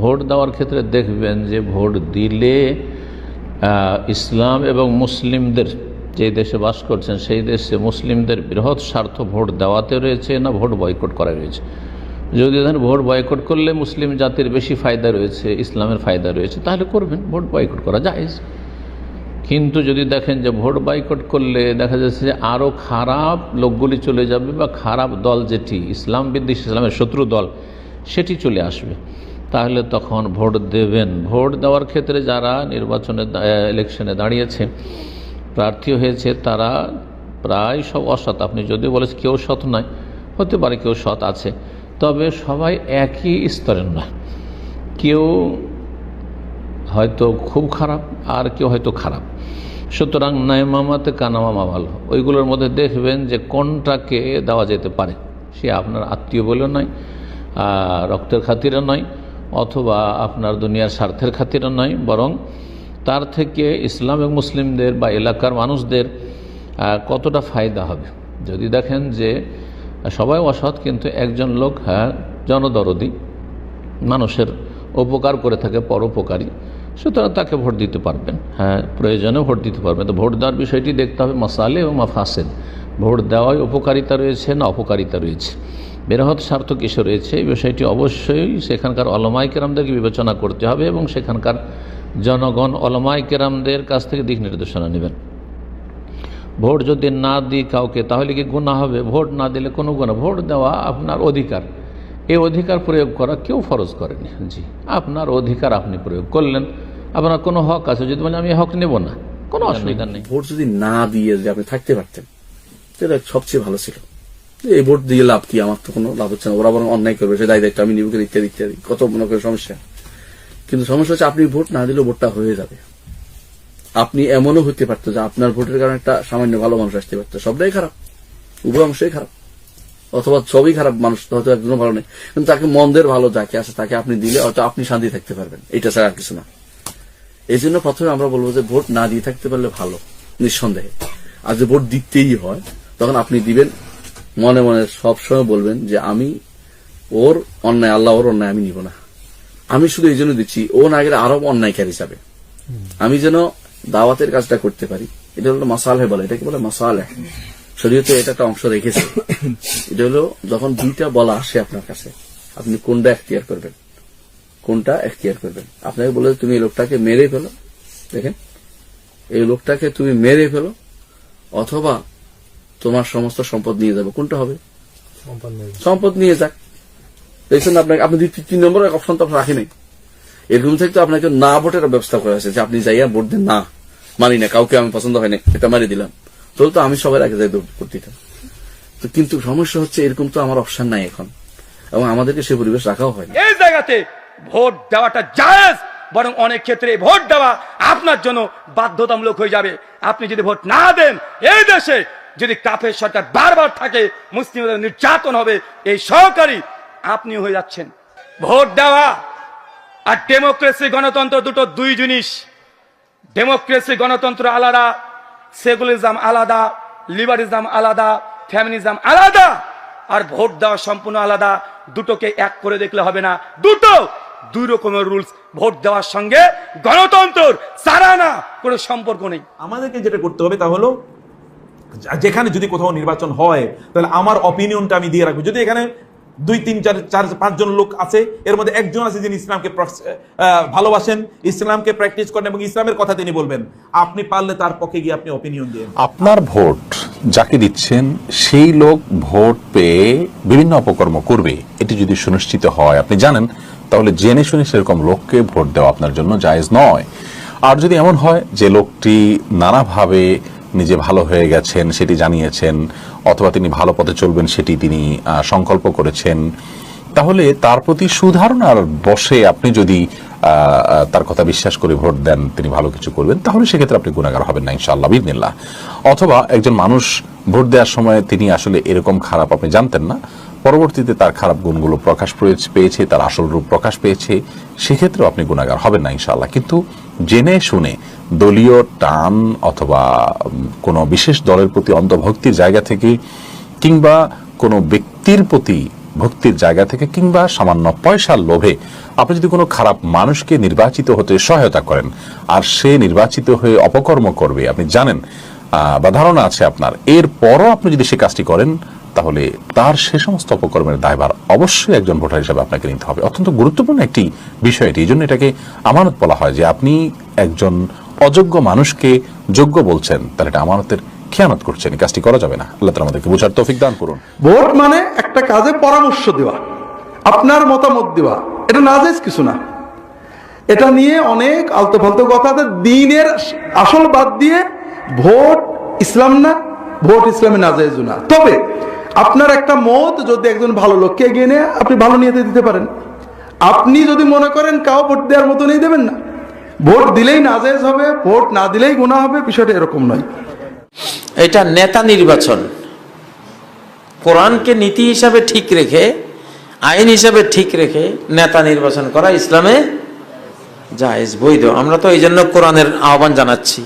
Vote দেওয়ার ক্ষেত্রে দেখবেন যে ভোট দিলে ইসলাম এবং মুসলিমদের যে দেশে বাস করছেন, সেই দেশে মুসলিমদের বৃহৎ স্বার্থ ভোট দেওয়াতে রয়েছে না ভোট বয়কট করা রয়েছে? যদি ধরেন ভোট বয়কট করলে মুসলিম জাতির বেশি ফায়দা রয়েছে, ইসলামের ফায়দা রয়েছে, তাহলে করবেন, ভোট বয়কট করা যায় কিন্তু যদি দেখেন যে ভোট বয়কট করলে দেখা যাচ্ছে যে আরও খারাপ লোকগুলি চলে যাবে বা খারাপ দল যেটি, ইসলাম বিদ্বেষ, ইসলামের শত্রু দল, সেটি চলে আসবে। তাহলে তখন ভোট দেবেন। ভোট দেওয়ার ক্ষেত্রে যারা নির্বাচনে ইলেকশনে দাঁড়িয়েছে, প্রার্থী হয়েছে, তারা প্রায় সব অসৎ। আপনি যদি বলেন কেউ সৎ নয়, হতে পারে কেউ সৎ আছে। তবে সবাই একই স্তরের নয়। কেউ হয়তো খুব খারাপ, আর কেউ হয়তো খারাপ। সুতরাং নাইমামাতে কানামামা ভালো। ওইগুলোর মধ্যে দেখবেন যে কোনটাকে দেওয়া যেতে পারে। সে আপনার আত্মীয় বলে নয় রক্তের খাতিরে নয় অথবা আপনার দুনিয়ার স্বার্থের খাতিরে নয়, বরং তার থেকে ইসলাম এবং মুসলিমদের বা এলাকার মানুষদের কতটা ফায়দা হবে? যদি দেখেন যে সবাই অসৎ, কিন্তু একজন লোক হ্যাঁ জনদরদি, মানুষের উপকার করে থাকে, পরোপকারী, সুতরাং তাকে ভোট দিতে পারবেন। হ্যাঁ প্রয়োজনে ভোট দিতে পারবেন। তো ভোট দেওয়ার বিষয়টি দেখতে হবে মশালে এবং মাফাসেদ ভোট দেওয়ায় উপকারিতা রয়েছে, না অপকারিতা রয়েছে। বৃহৎ স্বার্থ কিসে রয়েছে। এই বিষয়টি অবশ্যই সেখানকার অলমাই কেরামদেরকে বিবেচনা করতে হবে এবং সেখানকার জনগণ অলমাই কেরামদের কাছ থেকে দিক নির্দেশনা নেবেন। ভোট যদি না দিই কাউকে তাহলে কি গুণা হবে? ভোট না দিলে কোনো গুণা ভোট দেওয়া আপনার অধিকার। এই অধিকার প্রয়োগ করা কেউ ফরজ করেনি। জি আপনার অধিকার আপনি প্রয়োগ করলেন। আপনার কোনো হক আছে? যদি বলেন আমি হক নেব না কোনো অসুবিধা নেই। ভোট যদি না দিয়ে যদি আপনি থাকতে পারতেন সেটা সবচেয়ে ভালো ছিল। এই ভোট দিয়ে লাভ কি? আমার তো কোনো লাভ হচ্ছে না। ওরা বরং অন্যায় করবে। সে দায় দায়িত্ব আমি নিবকে ইত্যাদি ইত্যাদি। কত মনে করে সমস্যা? কিন্তু সমস্যা হচ্ছে আপনি ভোট না দিলেও ভোটটা হয়ে যাবে। আপনি এমনও হতে পারতো যে আপনার ভোটের কারণে একটা সামান্য ভালো মানুষ আসতে পারতো। সবটাই খারাপ। উভয় অংশই খারাপ। অথবা সবই খারাপ মানুষ হয়তো একজনও ভালো নেই। কিন্তু তাকে মন্দের ভালো যাকে আছে, তাকে আপনি দিলে হয়তো আপনি শান্তি থাকতে পারবেন। এটা ছাড়া আর কিছু না। এই জন্য প্রথমে আমরা বলব যে ভোট না দিয়ে থাকতে পারলে ভালো, নিঃসন্দেহে। আর যে ভোট দিতেই হয়, তখন আপনি দিবেন মনে মনে সবসময় বলবেন যে আমি ওর অন্যায় আল্লাহ ওর অন্যায় আমি নিব না। আমি শুধু এই জন্য দিচ্ছি ও না গেলে আরও অন্যায়কারী যাবে। আমি যেন দাওয়াতের কাজটা করতে পারি। এটা হলো মাসালে বলে এটাকে বলে মাসালে শরীয়তে এটা একটা অংশ রেখেছে। এটা হলো যখন দুইটা বলা আসে আপনার কাছে আপনি কোনটা এখতিয়ার করবেন? কোনটা এখতিয়ার করবেন? আপনাকে বলে তুমি এই লোকটাকে মেরে ফেলো। দেখেন এই লোকটাকে তুমি মেরে ফেলো অথবা তোমার সমস্ত সম্পদ নিয়ে যাবে। কোনটা হবে? সম্পদ নিয়ে যাক। দেখছেন আপনাকে আপনি দুই তিন নম্বর অপশন তো আপনি রাখেনি এরকম থেকে তো আপনাকে না ভোটের ব্যবস্থা করা হয়েছে যে আপনি যাইয়া ভোট দেন। না মানি না কাউকে আমি পছন্দ হয় না এটা মারি দিলাম। তাহলে তো আমি সবার আগে যাই ভোট দিতাম তো কিন্তু সমস্যা হচ্ছে এরকম তো আমার অপশন নাই এখন। এবং আমাদেরকে সে পরিবেশ রাখাও হয় এই জায়গাতে ভোট দেওয়াটা জায়েজ! বরং অনেক ক্ষেত্রে ভোট দেওয়া আপনার জন্য বাধ্যতামূলক হয়ে যাবে। আপনি যদি ভোট না দেন, এই দেশে যদি কাফের সরকার বারবার থাকে, মুসলিমদের নির্যাতন হবে, এই সহকারী আপনি হয়ে যাচ্ছেন। ভোট দেওয়া আর ডেমোক্রেসি গণতন্ত্র দুটো দুই জিনিস। ডেমোক্রেসি গণতন্ত্র আলাদা, সেকুলারিজম আলাদা, লিবারিজম আলাদা ফ্যামিনিজম আলাদা, আর ভোট দেওয়া সম্পূর্ণ আলাদা। দুটোকে এক করে দেখলে হবে না। দুটো দুই রকমের রুলস ভোট দেওয়ার সঙ্গে গণতন্ত্র সারানা কোনো সম্পর্ক নেই। আমাদেরকে যেটা করতে হবে তা হলো যেখানে যদি কোথাও নির্বাচন হয় তাহলে আমার অপিনিয়নটা আমি দিয়ে রাখব। যদি এখানে দুই তিন চার চার পাঁচজন লোক আছে এর মধ্যে একজন আছে যিনি ইসলামকে ভালোবাসেন ইসলামকে প্র্যাকটিস করেন এবং ইসলামের কথা তিনি বলবেন আপনি পারলে তার পক্ষে গিয়ে আপনি অপিনিয়ন দিন আপনার ভোট যাকে দিচ্ছেন সেই লোক ভোট পেয়ে বিভিন্ন অপকর্ম করবে। এটি যদি সুনিশ্চিত হয় আপনি জানেন তাহলে জেনে শুনে সেরকম লোককে ভোট দেওয়া আপনার জন্য জায়েজ নয়। আর যদি এমন হয় যে লোকটি নানাভাবে নিজে ভালো হয়ে গেছেন, সেটি জানিয়েছেন, অথবা তিনি ভালো পথে চলবেন, সেটি তিনি সংকল্প করেছেন, তাহলে তার প্রতি সুধারণার বসে আপনি যদি তার কথা বিশ্বাস করে ভোট দেন, তিনি ভালো কিছু করবেন, তাহলে সেক্ষেত্রে আপনি গুণাগার হবেন না, ইনশাআল্লাহ বিদিনিল্লাহ অথবা একজন মানুষ ভোট দেওয়ার সময় তিনি আসলে এরকম খারাপ আপনি জানতেন না পরবর্তীতে তার খারাপ গুণগুলো প্রকাশ পেয়েছে- তার আসল রূপ প্রকাশ পেয়েছে, সেক্ষেত্রেও আপনি গুণাগার হবেন না ইনশাআল্লাহ। কিন্তু জেনে শুনে দলীয় টান অথবা কোনো বিশেষ দলের প্রতি অন্ধভক্তির জায়গা থেকে কিংবা কোনো ব্যক্তির প্রতি ভক্তির জায়গা থেকে কিংবা সামান্য পয়সার লোভে আপনি যদি কোনো খারাপ মানুষকে নির্বাচিত হতে সহায়তা করেন, আর সে নির্বাচিত হয়ে অপকর্ম করবে, আপনি জানেন বা ধারণা আছে আপনার। এরপরও আপনি যদি সে কাজটি করেন তাহলে তার সে সমস্ত অপকর্মের দায়ভার অবশ্যই একজন ভোটার হিসাবে আপনাকে নিতে হবে। অত্যন্ত গুরুত্বপূর্ণ একটি বিষয় এটি। এই জন্য এটাকে আমানত বলা হয় যে আপনি একজন অযোগ্য মানুষকে যোগ্য বলছেন, তাহলে এটা আমানতের খেয়ানত করছেন। এই কাজটি করা যাবে না। আল্লাহ তালা আমাদেরকে বোঝার তৌফিক দান করুন। ভোট মানে একটা কাজে পরামর্শ দেওয়া, আপনার মতামত দেওয়া। এটা নাজেজ কিছু না। এটা নিয়ে অনেক আলতো ফালতো কথা। দিনের আসল বাদ দিয়ে ভোট ইসলাম না, ভোট ইসলামে নাজেজ না। তবে আপনার একটা মত যদি একজন ভালো লোককে এগিয়ে নিয়ে আপনি ভালো নিয়েতে দিতে পারেন। আপনি যদি মনে করেন কাউ ভোট দেওয়ার মতো নেই দেবেন না। ভোট দিলেই নাজেজ হবে ভোট না দিলেই গুণা হবে বিষয়টা এরকম নয়। এটা নেতা নির্বাচন। কোরআনকে নীতি হিসাবে ঠিক রেখে আইন হিসাবে ঠিক রেখে নেতা নির্বাচন করা ইসলামে জায়েজ বৈধ। আমরা তো এই জন্য কোরআনের আহ্বান জানাচ্ছি।